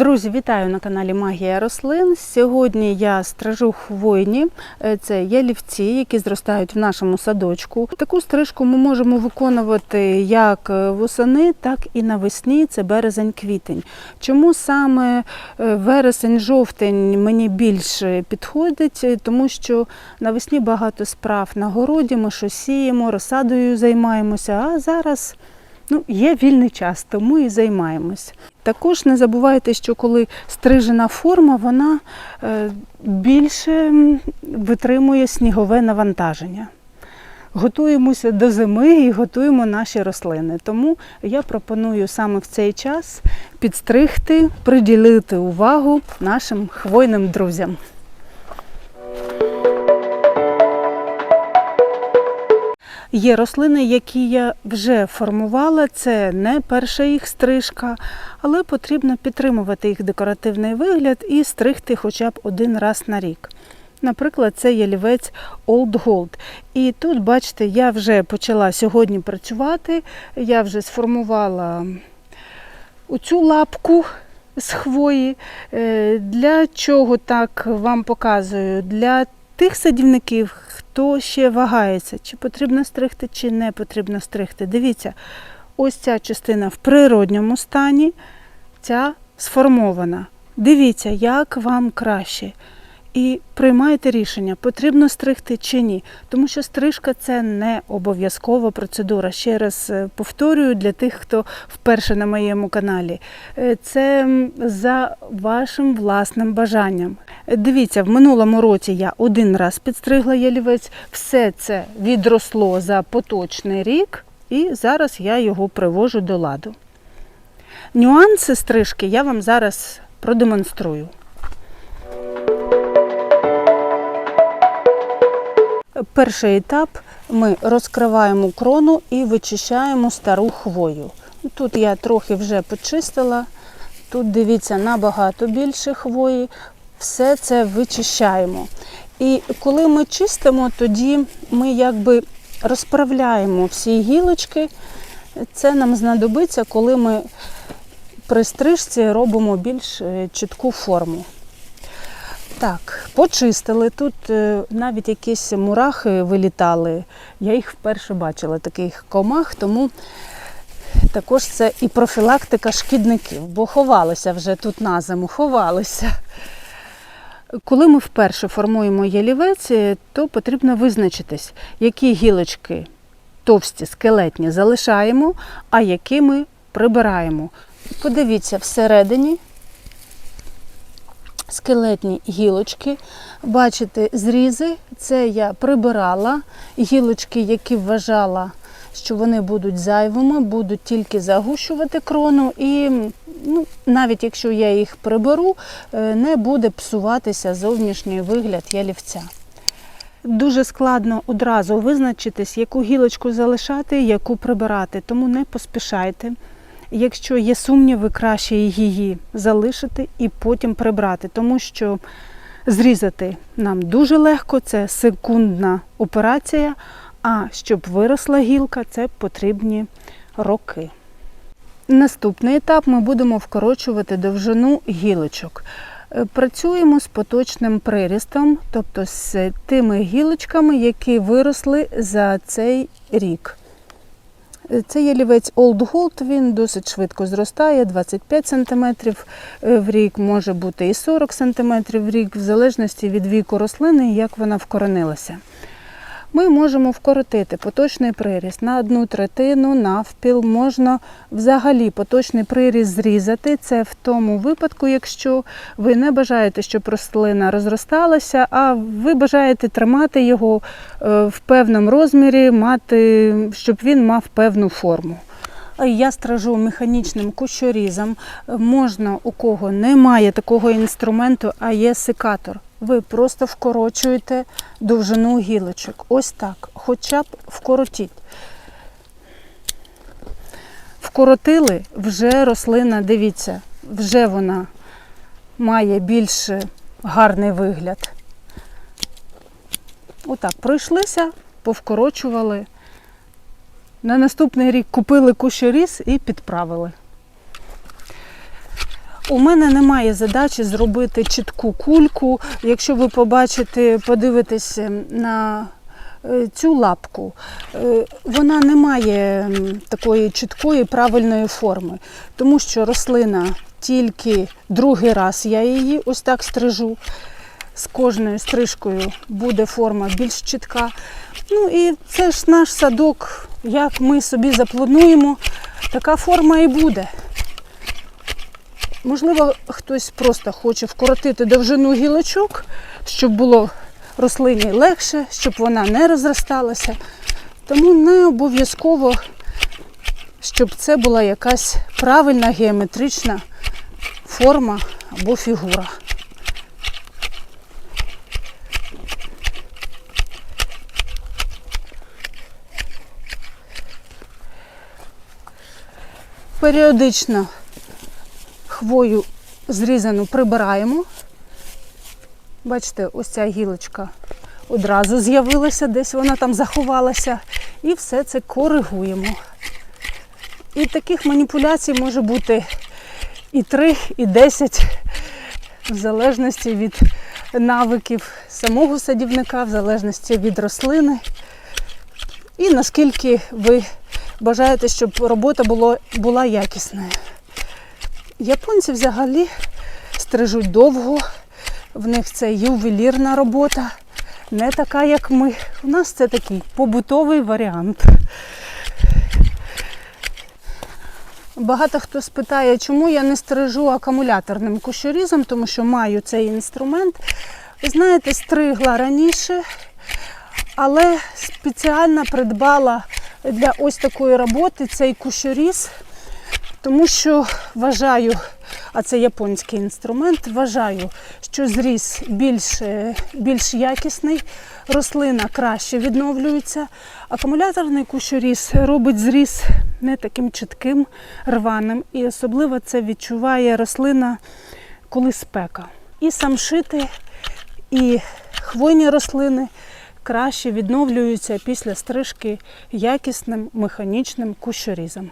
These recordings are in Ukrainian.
Друзі, вітаю на каналі Магія рослин. Сьогодні я стражу хвойні. Е, Це ялівці, які зростають в нашому садочку. Таку стрижку ми можемо виконувати як е, восени, так і навесні. Це березень-квітень. Чому саме е, вересень-жовтень мені більше підходить? Тому що навесні багато справ на городі, ми щось сіємо, розсадою займаємося. А зараз ну, є вільний час, тому і займаємось. Також не забувайте, що коли стрижена форма, вона е, більше витримує снігове навантаження. Готуємося до зими і готуємо наші рослини. Тому я пропоную саме в цей час підстригти, приділити увагу нашим хвойним друзям. Є рослини, які я вже формувала, це не перша їх стрижка, але потрібно підтримувати їх декоративний вигляд і стригти хоча б один раз на рік. Наприклад, це ялівець Old Gold. І тут, бачите, я вже почала сьогодні працювати, я вже сформувала оцю лапку з хвої. Е, Для чого так вам показую? Для тих садівників, хто ще вагається, чи потрібно стригти, чи не потрібно стригти. Дивіться, ось ця частина в природньому стані, ця сформована. Дивіться, як вам краще. І приймайте рішення, потрібно стригти чи ні. Тому що стрижка це не обов'язкова процедура. Ще раз е, повторюю для тих, хто вперше на моєму каналі. Е, Це за вашим власним бажанням. Е, Дивіться, в минулому році я один раз підстригла ялівець, все це відросло за поточний рік, і зараз я його привожу до ладу. Нюанси стрижки я вам зараз продемонструю. Перший етап ми розкриваємо крону і вичищаємо стару хвою. Тут я трохи вже почистила, тут дивіться набагато більше хвої. Все це вичищаємо. І коли ми чистимо, тоді ми якби розправляємо всі гілочки. Це нам знадобиться, коли ми при стрижці робимо більш е, чітку форму. Так, почистили. Тут е, навіть якісь мурахи вилітали. Я їх вперше бачила, таких комах, тому також це і профілактика шкідників, бо ховалися вже тут на зиму, ховалися. Коли ми вперше формуємо ялівець, е, то потрібно визначитись, які гілочки товсті, скелетні залишаємо, а які ми прибираємо. Подивіться, всередині скелетні гілочки. Бачите, зрізи це я прибирала. Гілочки, які вважала, що вони будуть зайвими, будуть тільки загущувати крону. І ну, навіть якщо я їх приберу, е, не буде псуватися зовнішній вигляд ялівця. Дуже складно одразу визначитись, яку гілочку залишати, яку прибирати, тому не поспішайте. Якщо є сумніви, краще її залишити і потім прибрати, тому що зрізати нам дуже легко, це секундна операція, а щоб виросла гілка, це потрібні роки. Наступний етап ми будемо вкорочувати довжину гілочок. Е, Працюємо з поточним прирістом, тобто з тими гілочками, які виросли за цей рік. Це ялівець Old Gold, він досить швидко зростає, 25 см в рік, може бути і 40 см в рік, в залежності від віку рослини як вона вкоренилася. Ми можемо вкоротити поточний приріст на одну третину, навпіл. Можна взагалі поточний приріст зрізати. Це в тому випадку, якщо ви не бажаєте, щоб рослина розросталася, а ви бажаєте тримати його е, в певному розмірі, мати, щоб він мав певну форму. Я стражу механічним кущорізом. Можна, у кого немає такого інструменту, а є секатор. Ви просто вкорочуєте довжину гілочок. Ось так. Хоча б вкоротіть. Вкоротили, вже рослина, дивіться, вже вона має більш гарний вигляд. Отак, пройшлися, повкорочували. На наступний рік купили кущоріз і підправили. У мене немає задачі зробити чітку кульку. Якщо ви побачите, подивитесь на е, цю лапку, е, вона не має такої чіткої правильної форми, тому що рослина тільки другий раз я її ось так стрижу. З кожною стрижкою буде форма більш чітка. Ну і це ж наш садок, як ми собі заплануємо, така форма і буде. Можливо, хтось просто хоче вкоротити довжину гілочок, щоб було рослині легше, щоб вона не розросталася. Тому не обов'язково, щоб це була якась правильна геометрична форма або фігура. Періодично хвою зрізану прибираємо. Бачите, ось ця гілочка одразу з'явилася, десь вона там заховалася. І все це коригуємо. І таких маніпуляцій може бути і 3, і 10, в залежності від навиків самого садівника, в залежності від рослини. І наскільки ви бажаєте, щоб робота була якісною. Японці взагалі стрижуть довго, в них це ювелірна робота, не така, як ми. У нас це такий побутовий варіант. Багато хто спитає, чому я не стрижу акумуляторним кущорізом, тому що маю цей інструмент. Знаєте, стригла раніше, але спеціально придбала для ось такої роботи цей кущоріз, тому що вважаю, а це японський інструмент, вважаю, що зріз більш, е, більш якісний, рослина краще відновлюється. Акумуляторний кущоріз робить зріз не таким чітким, рваним. І особливо це відчуває рослина, коли спека. І самшити, і хвойні рослини краще відновлюються після стрижки якісним механічним кущорізом.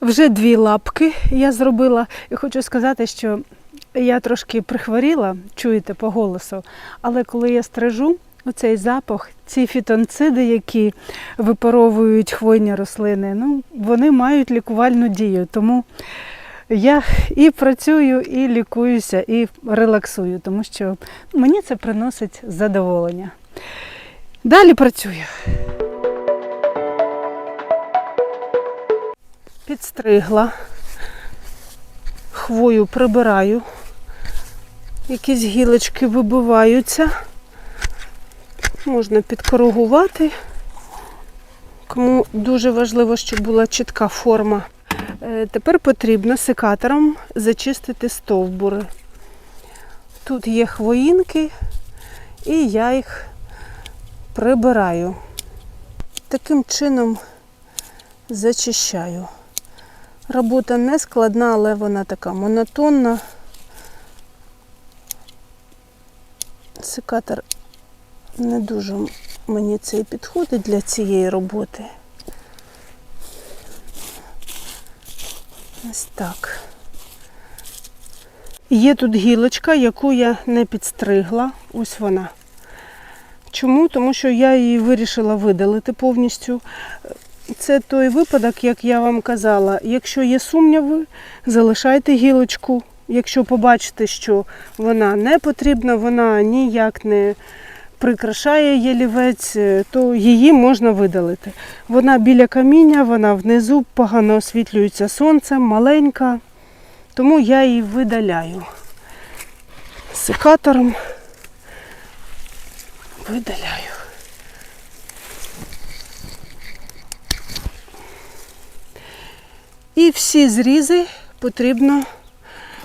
Вже дві лапки я зробила, і хочу сказати, що я трошки прихворіла, чуєте по голосу, але коли я стрижу, оцей запах, ці фітонциди, які випаровують хвойні рослини, ну, вони мають лікувальну дію. Тому я і працюю, і лікуюся, і релаксую, тому що мені це приносить задоволення. Далі працюю. Підстригла, хвою прибираю, якісь гілочки вибиваються, можна підкоригувати. Кому дуже важливо, щоб була чітка форма. Е, Тепер потрібно секатором зачистити стовбури. Тут є хвоїнки, і я їх прибираю. Таким чином зачищаю. Робота не складна, але вона така монотонна. Секатор не дуже мені цей підходить для цієї роботи. Ось так. Є тут гілочка, яку я не підстригла. Ось вона. Чому? Тому що я її вирішила видалити повністю. Це той випадок, як я вам казала. Якщо є сумніви, залишайте гілочку. Якщо побачите, що вона не потрібна, вона ніяк не прикрашає ялівець, то її можна видалити. Вона біля каміння, вона внизу погано освітлюється сонцем, маленька, тому я її видаляю секатором. Видаляю. І всі зрізи потрібно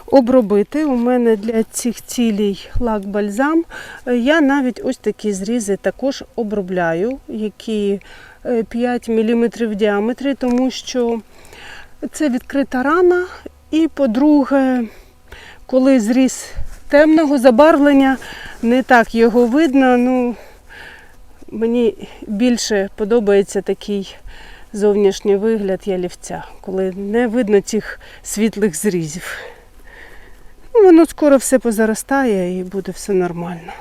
обробити. У мене для цих цілей лак-бальзам. Е, Я навіть ось такі зрізи також обробляю, які е, 5 мм в діаметрі, тому що це відкрита рана. І, по-друге, коли зріз темного забарвлення, не так його видно. Ну, мені більше подобається такий зовнішній вигляд ялівця, коли не видно цих світлих зрізів. воно скоро все позаростає і буде все нормально.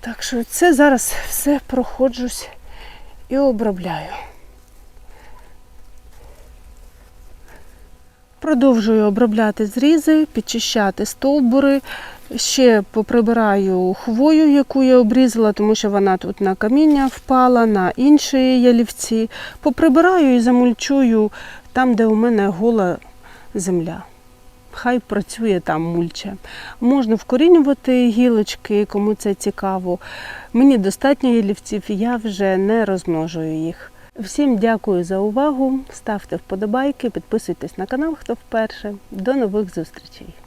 Так що це зараз все проходжусь і обробляю. Продовжую обробляти зрізи, підчищати стовбури. Ще поприбираю хвою, яку я обрізала, тому що вона тут на каміння впала, на інші ялівці. Поприбираю і замульчую там, де у мене гола земля. Хай працює там мульче. Можна вкорінювати гілочки, кому це цікаво. Мені достатньо ялівців, я вже не розмножую їх. Всім дякую за увагу. Ставте вподобайки, підписуйтесь на канал, хто вперше. До нових зустрічей!